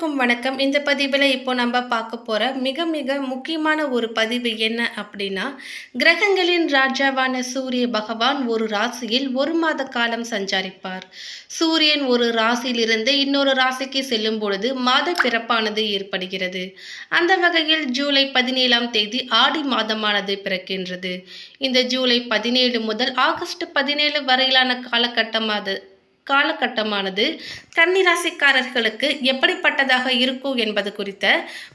அனைவருக்கும் வணக்கம். இந்த பதிவில் இப்போ நம்ம பார்க்க போகிற மிக மிக முக்கியமான ஒரு பதிவு என்ன அப்படின்னா கிரகங்களின் ராஜாவான சூரிய பகவான் ஒரு ராசியில் ஒரு மாத காலம் சஞ்சாரிப்பார். சூரியன் ஒரு ராசியிலிருந்து இன்னொரு ராசிக்கு செல்லும் பொழுது மாத பிறப்பானது ஏற்படுகிறது. அந்த வகையில் ஜூலை பதினேழாம் தேதி ஆடி மாதமானது பிறக்கின்றது. இந்த ஜூலை பதினேழு முதல் ஆகஸ்ட் பதினேழு வரையிலான காலகட்டமானது காலகட்டமானது கன்னிராசிக்காரர்களுக்கு எப்படிப்பட்டதாக இருக்கும் என்பது குறித்த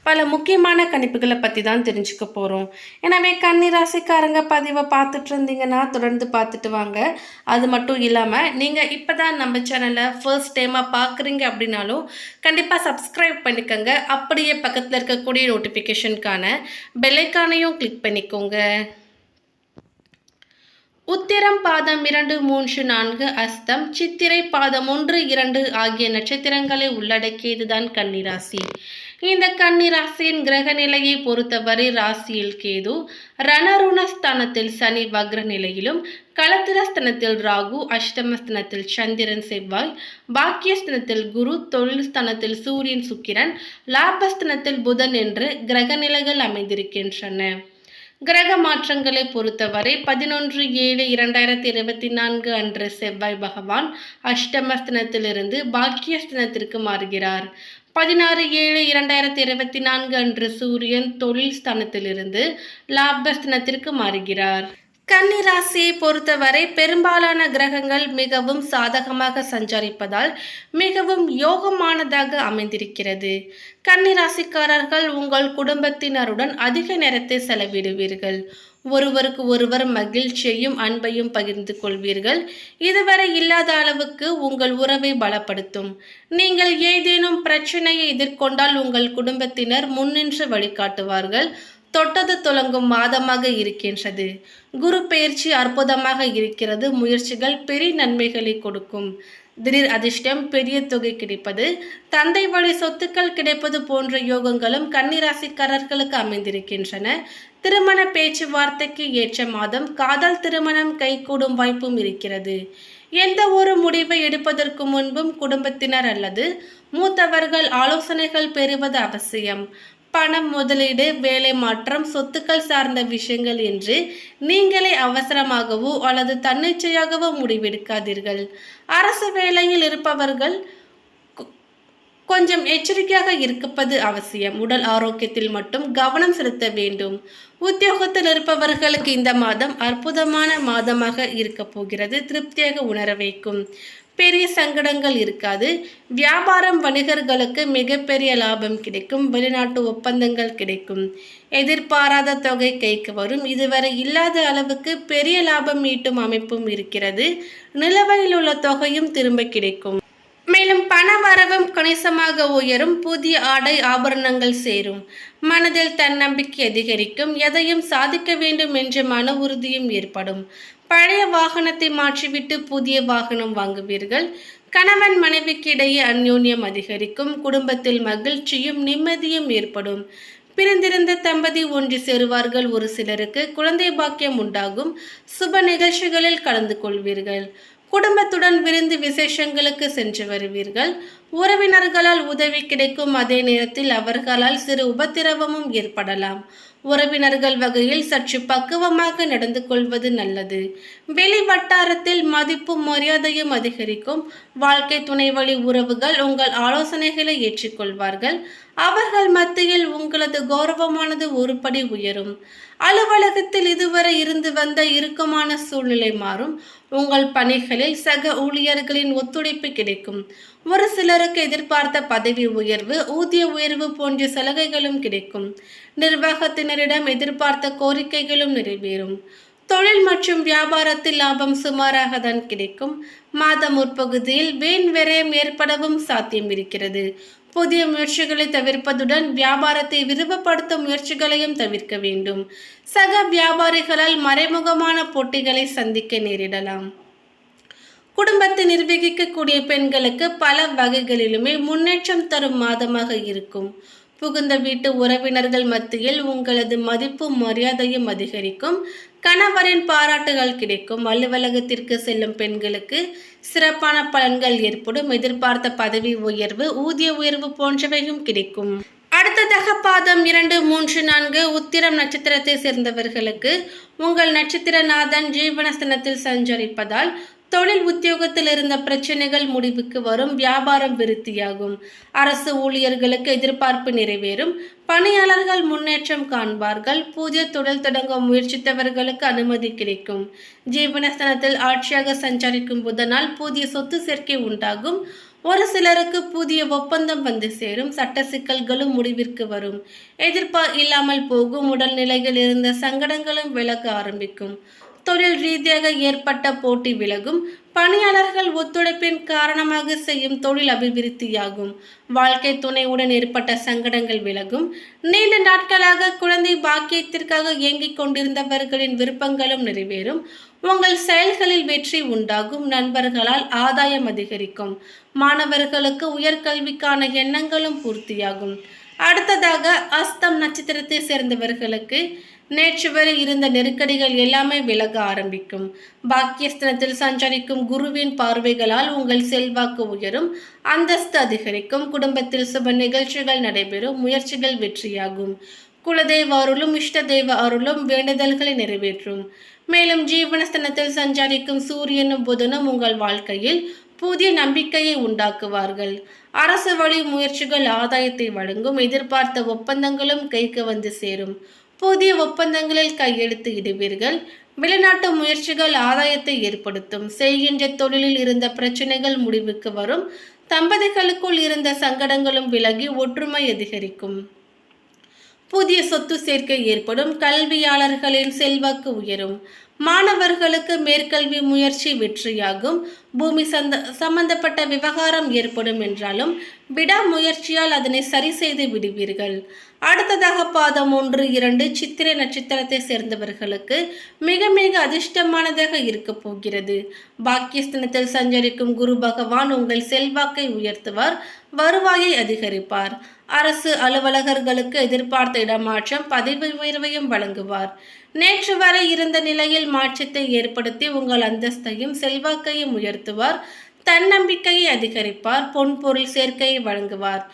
பல முக்கியமான கணிப்புகளை பற்றி தான் தெரிஞ்சுக்க போகிறோம் எனவே கன்னிராசிக்காரங்க பதிவை பார்த்துட்டு இருந்தீங்கன்னா தொடர்ந்து பார்த்துட்டு வாங்க. அது மட்டும் இல்லாமல் நீங்கள் இப்போ தான் நம்ம சேனலை ஃபர்ஸ்ட் டைமாக பார்க்குறீங்க அப்படின்னாலும் கண்டிப்பாக சப்ஸ்கிரைப் பண்ணிக்கோங்க. அப்படியே பக்கத்தில் இருக்கக்கூடிய நோட்டிஃபிகேஷனுக்கான பெல்லைக்கானையும் கிளிக் பண்ணிக்கோங்க. உத்திரம் பாதம் இரண்டு மூன்று நான்கு அஸ்தம் சித்திரை பாதம் ஒன்று இரண்டு ஆகிய நட்சத்திரங்களை உள்ளடக்கியதுதான் கன்னிராசி. இந்த கன்னிராசியின் கிரக நிலையை பொறுத்தவரை ராசியில் கேது ரணருணஸ்தானத்தில் சனி வக்ர நிலையிலும் களத்திரஸ்தனத்தில் ராகு அஷ்டமஸ்தனத்தில் சந்திரன் செவ்வாய் பாக்கியஸ்தனத்தில் குரு தொழில் ஸ்தனத்தில் சூரியன் சுக்கிரன் லாபஸ்தனத்தில் புதன் என்று கிரக நிலைகள் அமைந்திருக்கின்றன. கிரக மாற்றங்களை பொறுத்தவரை பதினொன்று ஏழு இரண்டாயிரத்தி இருபத்தி நான்கு அன்று செவ்வாய் பகவான் அஷ்டமஸ்தனத்திலிருந்து பாக்கியஸ்தனத்திற்கு மாறுகிறார். பதினாறு ஏழு இரண்டாயிரத்தி இருபத்தி நான்கு அன்று சூரியன் தொழில் ஸ்தானத்திலிருந்து லாபஸ்தனத்திற்கு மாறுகிறார். கன்னிராசியை பொறுத்தவரை பெரும்பாலான கிரகங்கள் மிகவும் சாதகமாக சஞ்சரிப்பதால் மிகவும் யோகமானதாக அமைந்திருக்கிறது. கன்னிராசிக்காரர்கள் உங்கள் குடும்பத்தினருடன் அதிக நேரத்தை செலவிடுவீர்கள். ஒருவருக்கு ஒருவர் மகிழ்ச்சியையும் அன்பையும் பகிர்ந்து கொள்வீர்கள். இதுவரை இல்லாத அளவுக்கு உங்கள் உறவை பலப்படுத்தும். நீங்கள் ஏதேனும் பிரச்சனையை எதிர்கொண்டால் உங்கள் குடும்பத்தினர் முன்னின்று வழிகாட்டுவார்கள். தொட்டது துலங்கும் மாதமாக இருக்கின்றது. குரு பயிற்சி அற்புதமாக இருக்கிறது. முயற்சிகள் பெரிய நன்மைகளை கொடுக்கும். திடீர் அதிர்ஷ்டம் பெரிய தொகை கிடைப்பது. தந்தை வழி சொத்துக்கள் கிடைப்பது போன்ற யோகங்களும் கன்னிராசிக்காரர்களுக்கு அமைந்திருக்கின்றன. திருமண பேச்சுவார்த்தைக்கு ஏற்ற மாதம் காதல் திருமணம் கைகூடும் வாய்ப்பும் இருக்கிறது. எந்த ஒரு முடிவை எடுப்பதற்கு முன்பும் குடும்பத்தினர் அல்லது மூத்தவர்கள் ஆலோசனைகள் பெறுவது அவசியம். பணம் முதலீடு வேலை மாற்றம் சொத்துக்கள் சார்ந்த விஷயங்கள் என்று நீங்களே அவசரமாகவோ அல்லது தன்னிச்சையாகவோ முடிவெடுக்காதீர்கள். அரசு வேலையில் இருப்பவர்கள் கொ- கொஞ்சம் எச்சரிக்கையாக இருப்பது அவசியம். உடல் ஆரோக்கியத்தில் மட்டும் கவனம் செலுத்த வேண்டும். உத்தியோகத்தில் இருப்பவர்களுக்கு இந்த மாதம் அற்புதமான மாதமாக இருக்க போகிறது. திருப்தியாக உணர வைக்கும். பெரிய சங்கடங்கள் இருக்காது. வியாபாரம் வணிகர்களுக்கு மிகப்பெரிய லாபம் கிடைக்கும். வெளிநாட்டு ஒப்பந்தங்கள் கிடைக்கும். எதிர்பாராத தொகை கைக்கு வரும். இதுவரை இல்லாத அளவுக்கு பெரிய லாபம் ஈட்டும் அமைப்பும் இருக்கிறது. நிலுவையில் உள்ள தொகையும் திரும்ப கிடைக்கும். மேலும் பண வரவும் கணிசமாக உயரும். புதிய ஆடை ஆபரணங்கள் சேரும். மனதில் தன்னம்பிக்கை அதிகரிக்கும். எதையும் சாதிக்க வேண்டும் என்ற மன உறுதியும் ஏற்படும். பழைய வாகனத்தை மாற்றிவிட்டு புதிய வாகனம் வாங்குவீர்கள். கணவன் மனைவிக்கு இடையே அந்யோன்யம் அதிகரிக்கும். குடும்பத்தில் மகிழ்ச்சியும் நிம்மதியும் ஏற்படும். பிரிந்திருந்த தம்பதி ஒன்று சேருவார்கள். ஒரு சிலருக்கு குழந்தை பாக்கியம் உண்டாகும். சுப நிகழ்ச்சிகளில் கலந்து கொள்வீர்கள். குடும்பத்துடன் விருந்து விசேஷங்களுக்கு சென்று வருவீர்கள். உறவினர்களால் உதவி கிடைக்கும் அதே நேரத்தில் அவர்களால் சிறு உபத்திரவமும் ஏற்படலாம். உறவினர்கள் வகையில் சற்று பக்குவமாக நடந்து கொள்வது நல்லது. வெளி வட்டாரத்தில் மதிப்பும் மரியாதையும் அதிகரிக்கும். வாழ்க்கை துணை வழி உறவுகள் உங்கள் ஆலோசனைகளை ஏற்றுக்கொள்வார்கள். அவர்கள் மத்தியில் உங்களது கௌரவமானது ஒருபடி உயரும். அலுவலகத்தில் இதுவரை இருந்து வந்த இறுக்கமான சூழ்நிலை மாறும். உங்கள் பணிகளில் சக ஊழியர்களின் ஒத்துழைப்பு கிடைக்கும். ஒரு சிலருக்கு எதிர்பார்த்த பதவி உயர்வு ஊதிய உயர்வு போன்ற சலுகைகளும் கிடைக்கும். நிர்வாகத்தினரிடம் எதிர்பார்த்த கோரிக்கைகளும் நிறைவேறும். தொழில் மற்றும் வியாபாரத்தில் லாபம் சுமாராக தான் கிடைக்கும். மாதம் முற்பகுதியில் வீண் விரயம் ஏற்படவும் சாத்தியம் இருக்கிறது. புதிய முயற்சிகளை தவிர்ப்பதுடன் வியாபாரத்தை விரிவுபடுத்தும் முயற்சிகளையும் தவிர்க்க வேண்டும். சக வியாபாரிகளால் மறைமுகமான போட்டிகளை சந்திக்க நேரிடலாம். குடும்பத்தை நிர்வகிக்கக்கூடிய பெண்களுக்கு பல வகைகளிலுமே முன்னேற்றம் தரும் மாதமாக இருக்கும். புகுந்த வீட்டு உறவினர்கள் மத்தியில் உங்களது மதிப்பும் மரியாதையும் அதிகரிக்கும். கணவரின் பாராட்டுகள் கிடைக்கும். அலுவலகத்திற்கு செல்லும் பெண்களுக்கு சிறப்பான பலன்கள் ஏற்படும். எதிர்பார்த்த பதவி உயர்வு ஊதிய உயர்வு போன்றவையும் கிடைக்கும். அடுத்ததாக பாதம் இரண்டு மூன்று நான்கு உத்திரம் நட்சத்திரத்தை சேர்ந்தவர்களுக்கு உங்கள் நட்சத்திரநாதன் ஜீவனஸ்தனத்தில் சஞ்சரிப்பதால் தொழில் உத்தியோகத்தில் இருந்த பிரச்சனைகள் முடிவுக்கு வரும் வியாபாரம் விருத்தியாகும். அரசு ஊழியர்களுக்கு எதிர்பார்ப்பு நிறைவேறும். பணியாளர்கள் முன்னேற்றம் காண்பார்கள். புதிய தொழில் தொடங்க முயற்சித்தவர்களுக்கு அனுமதி கிடைக்கும். ஜீவனஸ்தனத்தில் ஆட்சியாக சஞ்சரிக்கும் புதனால் புதிய சொத்து சேர்க்கை உண்டாகும். ஒரு சிலருக்கு புதிய ஒப்பந்தம் வந்து சேரும். சட்ட சிக்கல்களும் முடிவிற்கு வரும். எதிர்பார் இல்லாமல் போகும். உடல்நிலையில் இருந்த சங்கடங்களும் விலக ஆரம்பிக்கும். தொழில் ரீதியாக ஏற்பட்ட போட்டி விலகும் பணியாளர்கள் ஒத்துழைப்பின் காரணமாக செய்யும் தொழில் அபிவிருத்தியாகும். வாழ்க்கை துணையுடன் ஏற்பட்ட சங்கடங்கள் விலகும். நீண்ட நாட்களாக குழந்தை பாக்கியத்திற்காக இயங்கிக் கொண்டிருந்தவர்களின் விருப்பங்களும் நிறைவேறும். உங்கள் செயல்களில் வெற்றி உண்டாகும். நண்பர்களால் ஆதாயம் அதிகரிக்கும். மாணவர்களுக்கு உயர்கல்விக்கான எண்ணங்களும் பூர்த்தியாகும். அடுத்ததாக அஸ்தம் நட்சத்திரத்தை சேர்ந்தவர்களுக்கு நேற்று வரை இருந்த நெருக்கடிகள் எல்லாமே விலக ஆரம்பிக்கும். பாக்கியஸ்தனத்தில் சஞ்சரிக்கும் குருவின் பார்வைகளால் உங்கள் செல்வாக்கு உயரும் அந்தஸ்து அதிகரிக்கும் குடும்பத்தில் சுப நிகழ்ச்சிகள் நடைபெறும் முயற்சிகள் வெற்றியாகும். குலதெய்வ அருளும் இஷ்ட தெய்வ அருளும் வேண்டுதல்களை நிறைவேற்றும். மேலும் ஜீவனஸ்தனத்தில் சஞ்சரிக்கும் சூரியனும் புதனும் உங்கள் வாழ்க்கையில் புதிய நம்பிக்கையை உண்டாக்குவார்கள். அரசு வழி முயற்சிகள் ஆதாயத்தை வழங்கும் எதிர்பார்த்த ஒப்பந்தங்களும் கைக்கு வந்து சேரும். புதிய ஒப்பந்தங்களில் கையெழுத்து இடுவீர்கள். வெளிநாட்டு முயற்சிகள் ஆதாயத்தை ஏற்படுத்தும். செய்கின்ற தொழிலில் இருந்த பிரச்சனைகள் முடிவுக்கு வரும். தம்பதிகளுக்குள் இருந்த சங்கடங்களும் விலகி ஒற்றுமை அதிகரிக்கும். புதிய சொத்து சேர்க்கை ஏற்படும். கல்வியாளர்களின் செல்வாக்கு உயரும். மாணவர்களுக்கு மேற்கல்வி முயற்சி வெற்றியாகும். பூமி சந்த சம்பந்தப்பட்ட விவகாரம் ஏற்படும் என்றாலும் விடாமுயற்சியால் அதனை சரி செய்து விடுவீர்கள். அடுத்ததாக பாதம் ஒன்று இரண்டு சித்திரை நட்சத்திரத்தை சேர்ந்தவர்களுக்கு மிக மிக அதிர்ஷ்டமானதாக இருக்க போகிறது. பாக்கியஸ்தனத்தில் சஞ்சரிக்கும் குரு பகவான் உங்கள் செல்வாக்கை உயர்த்துவார் வருவாயை அதிகரிப்பார். அரசு அலுவலகர்களுக்கு எதிர்பார்த்த இடமாற்றம் பதவி உயர்வையும் வழங்குவார். நேற்று வரை இருந்த நிலையில் மாற்றத்தை ஏற்படுத்தி உங்கள் அந்தஸ்தையும் செல்வாக்கையும் உயர்த்துவார். தன்னம்பிக்கையை அதிகரிப்பார் பொன்பொருள் சேர்க்கையை வழங்குவார்.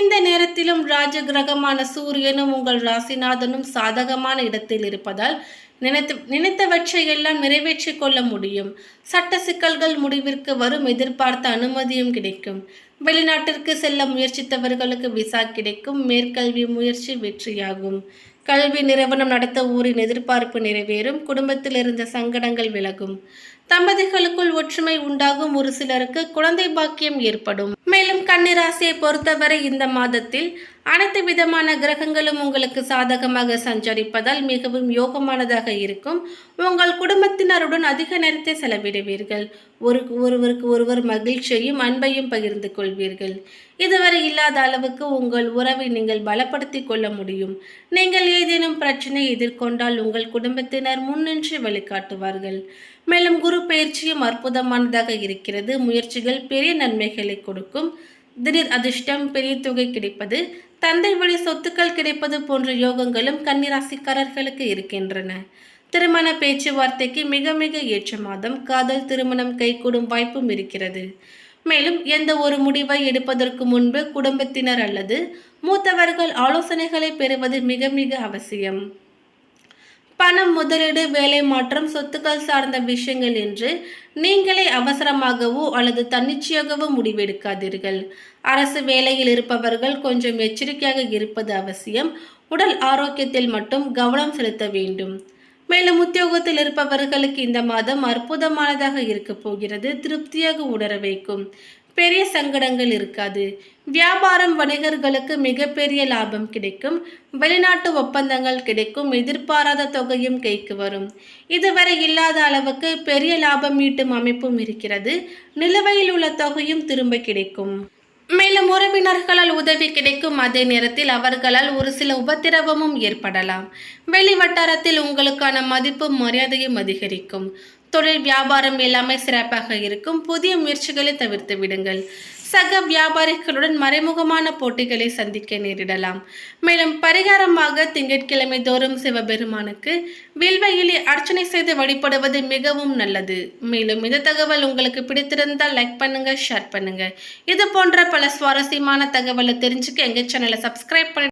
இந்த நேரத்திலும் ராஜ கிரகமான சூரியனும் உங்கள் ராசிநாதனும் சாதகமான இடத்தில் இருப்பதால் நினைத்து நினைத்தவற்றை எல்லாம் நிறைவேற்றிக் கொள்ள முடியும். சட்ட சிக்கல்கள் முடிவிற்கு வரும் எதிர்பார்த்த அனுமதியும் கிடைக்கும். வெளிநாட்டிற்கு செல்ல முயற்சித்தவர்களுக்கு விசா கிடைக்கும். மேற்கல்வி முயற்சி வெற்றியாகும். கல்வி நிறுவனம் நடத்த ஊரின் எதிர்பார்ப்பு நிறைவேறும். குடும்பத்தில் இருந்த சங்கடங்கள் விலகும். தம்பதிகளுக்குள் ஒற்றுமை உண்டாகும் ஒரு சிலருக்கு குழந்தை பாக்கியம் ஏற்படும். மேலும் கன்னிராசியை பொறுத்தவரை இந்த மாதத்தில் அனைத்து விதமான கிரகங்களும் உங்களுக்கு சாதகமாக சஞ்சரிப்பதால் மிகவும் யோகமானதாக இருக்கும். உங்கள் குடும்பத்தினருடன் அதிக நேரத்தை செலவிடுவீர்கள். ஒரு ஒருவருக்கு ஒருவர் மகிழ்ச்சியையும் அன்பையும் பகிர்ந்து கொள்வீர்கள். இதுவரை இல்லாத அளவுக்கு உங்கள் உறவை நீங்கள் பலப்படுத்தி கொள்ள முடியும். நீங்கள் ஏதேனும் பிரச்சனை எதிர்கொண்டால் உங்கள் குடும்பத்தினர் முன்னின்று வழிகாட்டுவார்கள். மேலும் குரு பயிற்சியும் அற்புதமானதாக இருக்கிறது. முயற்சிகள் பெரிய நன்மைகளை கொடுக்கும். திடீர் அதிர்ஷ்டம் பெரிய தொகை கிடைப்பது தந்தை வழி சொத்துக்கள் கிடைப்பது போன்ற யோகங்களும் கன்னிராசிக்காரர்களுக்கு இருக்கின்றன. திருமண பேச்சுவார்த்தைக்கு மிக மிக ஏற்ற மாதம். காதல் திருமணம் கைகூடும் வாய்ப்பும் இருக்கிறது. மேலும் எந்த ஒரு முடிவை எடுப்பதற்கு முன்பு குடும்பத்தினர் அல்லது மூத்தவர்கள் ஆலோசனைகளை பெறுவது மிக மிக அவசியம். பணம் முதலீடு வேலை மாற்றம் சொத்துக்கள் சார்ந்த விஷயங்கள் என்று நீங்களே அவசரமாகவோ அல்லது தன்னிச்சையாகவோ முடிவெடுக்காதீர்கள். அரசு வேலையில் இருப்பவர்கள் கொஞ்சம் எச்சரிக்கையாக இருப்பது அவசியம். உடல் ஆரோக்கியத்தில் மட்டும் கவனம் செலுத்த வேண்டும். மேலும் உத்தியோகத்தில் இருப்பவர்களுக்கு இந்த மாதம் அற்புதமானதாக இருக்க போகிறது. திருப்தியாக உணர வைக்கும். பெரிய சங்கடங்கள் இருக்காது. வியாபாரம் வணிகர்களுக்கு மிகப்பெரிய லாபம் கிடைக்கும். வெளிநாட்டு ஒப்பந்தங்கள் கிடைக்கும். எதிர்பாராத தொகையும் கைக்கு வரும். இதுவரை இல்லாத அளவுக்கு பெரிய லாபம் ஈட்டும் அமைப்பும் இருக்கிறது. நிலுவையில் உள்ள தொகையும் திரும்ப கிடைக்கும். மேலும் உறவினர்களால் உதவி கிடைக்கும். அதே நேரத்தில் அவர்களால் ஒரு சில உபத்திரவமும் ஏற்படலாம். வெளி வட்டாரத்தில் உங்களுக்கான மதிப்பும் மரியாதையும் அதிகரிக்கும். தொழில் வியாபாரம் எல்லாமே சிறப்பாக இருக்கும். புதிய முயற்சிகளை தவிர்த்து விடுங்கள். சக வியாபாரிகளுடன் மறைமுகமான போட்டிகளை சந்திக்க நேரிடலாம். மேலும் பரிகாரமாக திங்கட்கிழமை தோறும் சிவபெருமானுக்கு வில்வையிலே அர்ச்சனை செய்து வழிபடுவது மிகவும் நல்லது. மேலும் இந்த தகவல் உங்களுக்கு பிடித்திருந்தால் லைக் பண்ணுங்க ஷேர் பண்ணுங்க. இது போன்ற பல சுவாரஸ்யமான தகவலை தெரிஞ்சுக்க எங்கள் சேனலை சப்ஸ்கிரைப் பண்ணி